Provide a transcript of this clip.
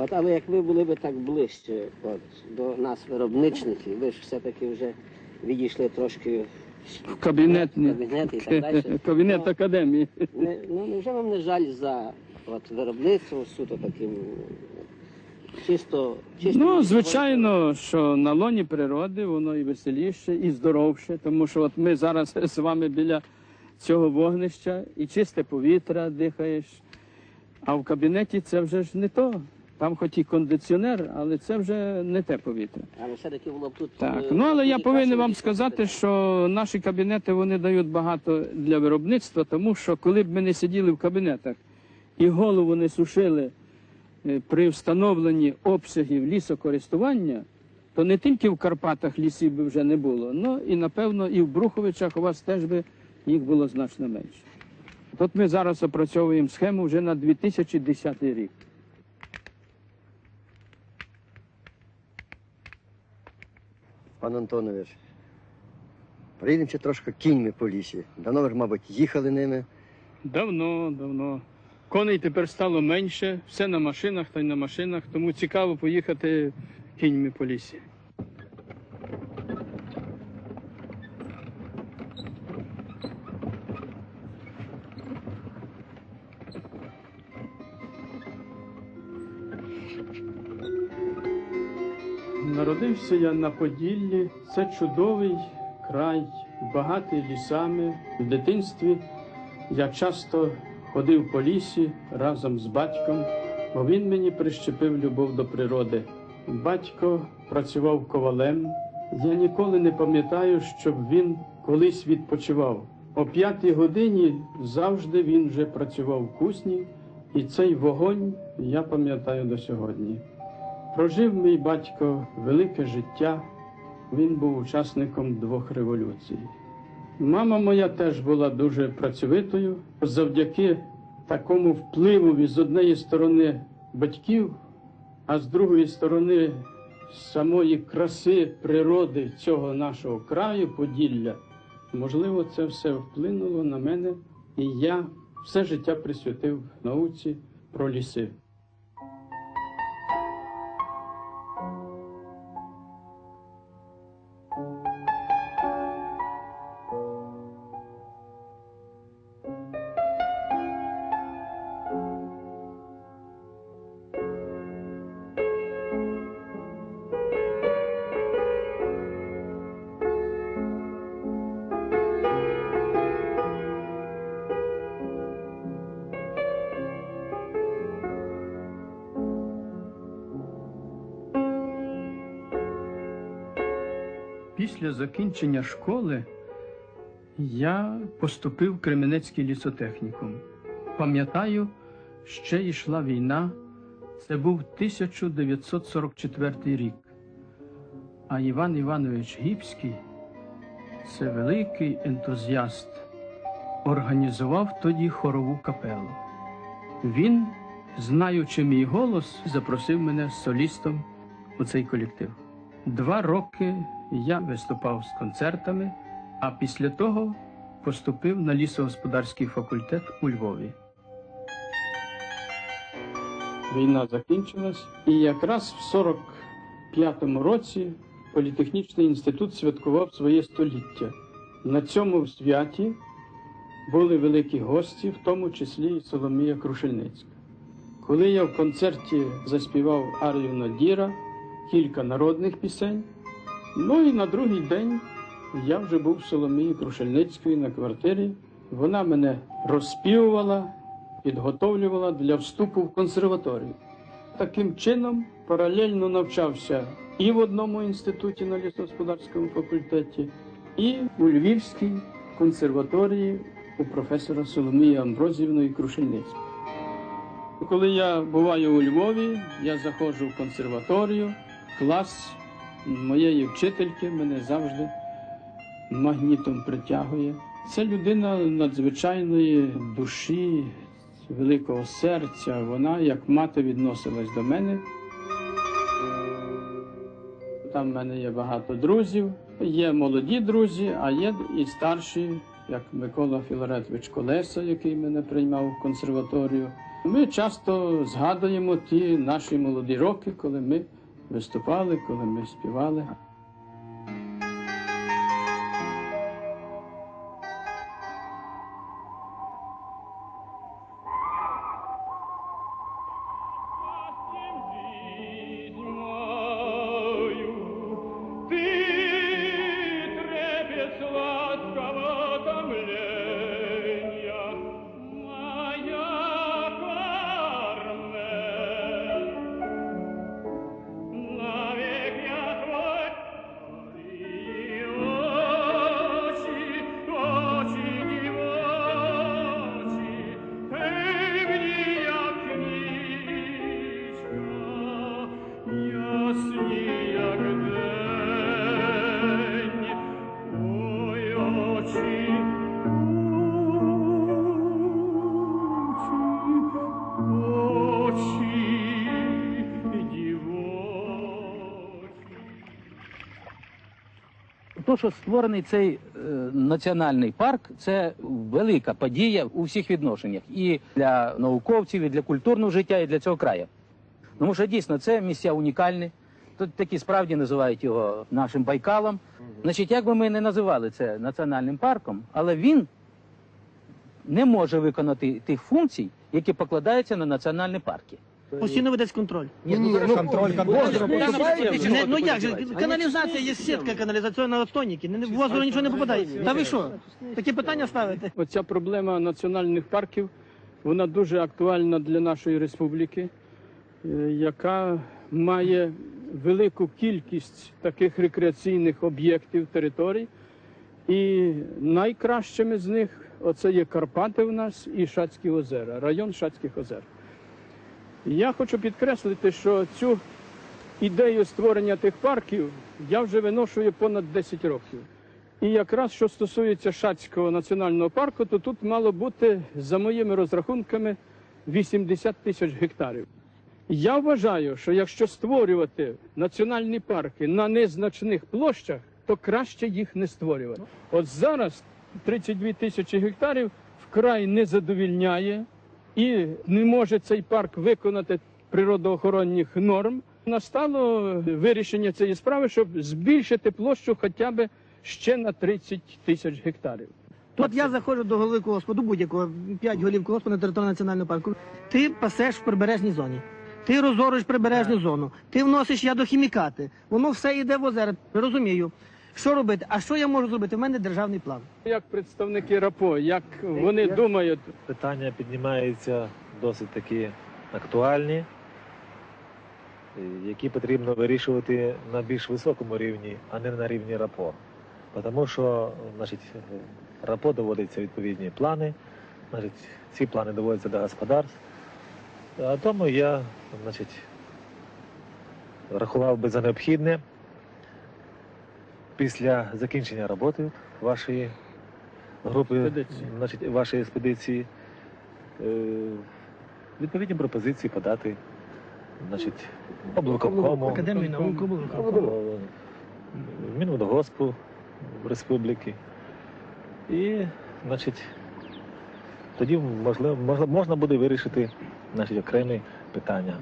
От, але як ви були б так ближче от, до нас, виробничників, ви ж все-таки вже відійшли трошки В кабінет, в кабінет і так далі. кабінет Ну, академії. Не, ну невже вам не жаль за от, виробництво суто таким чисто, чисто Ну, звичайно, що на лоні природи воно і веселіше, і здоровше, тому що от ми зараз з вами біля цього вогнища і чисте повітря дихаєш. А в кабінеті це вже ж не то. Там хоч і кондиціонер, але це вже не те повітря. Але все-таки було б тут. Так, е, ну але я повинен вам сказати, що наші кабінети вони дають багато для виробництва, тому що коли б ми не сиділи в кабінетах і голову не сушили е, при встановленні обсягів лісокористування, то не тільки в Карпатах лісів би вже не було, ну і напевно і в Бруховичах у вас теж би їх було значно менше. От ми зараз опрацьовуємо схему вже на 2010 рік. Пан Антонович, приїдемо ще трошки кіньми по лісі. Давно ви ж, мабуть, їхали ними. Давно, давно. Коней тепер стало менше, все на машинах та й на машинах, тому цікаво поїхати кіньми по лісі. Народився я на Поділлі. Це чудовий край, багатий лісами. В дитинстві я часто ходив по лісі разом з батьком, бо він мені прищепив любов до природи. Батько працював ковалем. Я ніколи не пам'ятаю, щоб він колись відпочивав. О п'ятій годині завжди він вже працював в кусні, і цей вогонь я пам'ятаю до сьогодні. Прожив мій батько велике життя. Він був учасником двох революцій. Мама моя теж була дуже працьовитою. Завдяки такому впливу з однієї сторони батьків, а з другої сторони самої краси природи цього нашого краю, Поділля, можливо, це все вплинуло на мене, і я все життя присвятив науці про ліси. Після закінчення школи я поступив в Кременецький лісотехнікум. Пам'ятаю, ще йшла війна. Це був 1944 рік. А Іван Іванович Гіпський, це великий ентузіаст, організував тоді хорову капелу. Він, знаючи мій голос, запросив мене солістом у цей колектив. Два роки я виступав з концертами, а після того поступив на лісогосподарський факультет у Львові. Війна закінчилась, і якраз в 45-му році Політехнічний інститут святкував своє століття. На цьому святі були великі гості, в тому числі і Соломія Крушельницька. Коли я в концерті заспівав Арію Надіра, кілька народних пісень, ну і на другий день я вже був в Соломії Крушельницької на квартирі. Вона мене розспівувала, підготовлювала для вступу в консерваторію. Таким чином, паралельно навчався і в одному інституті на лісогосподарському факультеті, і у Львівській консерваторії у професора Соломії Амброзівної Крушельницької. Коли я буваю у Львові, я заходжу в консерваторію, клас моєї вчительки мене завжди магнітом притягує. Це людина надзвичайної душі, великого серця. Вона, як мати, відносилась до мене. Там в мене є багато друзів. Є молоді друзі, а є і старші, як Микола Філаретович Колеса, який мене приймав в консерваторію. Ми часто згадуємо ті наші молоді роки, коли ми виступали, коли ми співали. То, що створений цей е, національний парк, це велика подія у всіх відношеннях і для науковців, і для культурного життя, і для цього краю. Тому що дійсно це місця унікальні. Тут такі справді називають його нашим байкалом. Значить, як би ми не називали це національним парком, але він не може виконати тих функцій, які покладаються на національні парки. Постійно ведеться контроль. Ні, ні, ну, контроль, Не, ну як же, каналізація є сітка каналізаційна отстойники, не- в озеро нічого не попадає. Та ви що? Такі питання ставите? Оця проблема національних парків вона дуже актуальна для нашої республіки, е, яка має велику кількість таких рекреаційних об'єктів територій. І найкращими з них оце є Карпати у нас і Шацькі озера, район Шацьких озер. Я хочу підкреслити, що цю ідею створення тих парків я вже виношую понад 10 років. І якраз що стосується Шацького національного парку, то тут мало бути, за моїми розрахунками, 80 тисяч гектарів. Я вважаю, що якщо створювати національні парки на незначних площах, то краще їх не створювати. От зараз 32 тисячі гектарів вкрай не задовільняє і не може цей парк виконати природоохоронних норм. Настало вирішення цієї справи, щоб збільшити площу хоча б ще на 30 тисяч гектарів. От я заходжу до голови колгоспу, будь-якого, п'ять голів колгоспу на території національного парку. Ти пасеш в прибережній зоні. Ти розориш прибережну зону, ти вносиш ядохімікати, воно все йде в озера. Розумію. Що робити? А що я можу зробити? У мене державний план. Як представники РАПО, як вони думають, питання піднімаються досить такі актуальні, е, які потрібно вирішувати на більш високому рівні, а не на рівні РАПО. Тому що значить, РАПО доводиться відповідні плани, значить, ці плани доводяться до господарств. А тому я значить, рахував би за необхідне після закінчення роботи вашої групи, Експедиції. значить, вашої експедиції, е, відповідні пропозиції подати значить, облвиконкому, Академії наук було. е, Мінводогоспу республіки. І, значить, тоді можливо, можна буде вирішити значить, окремі питання.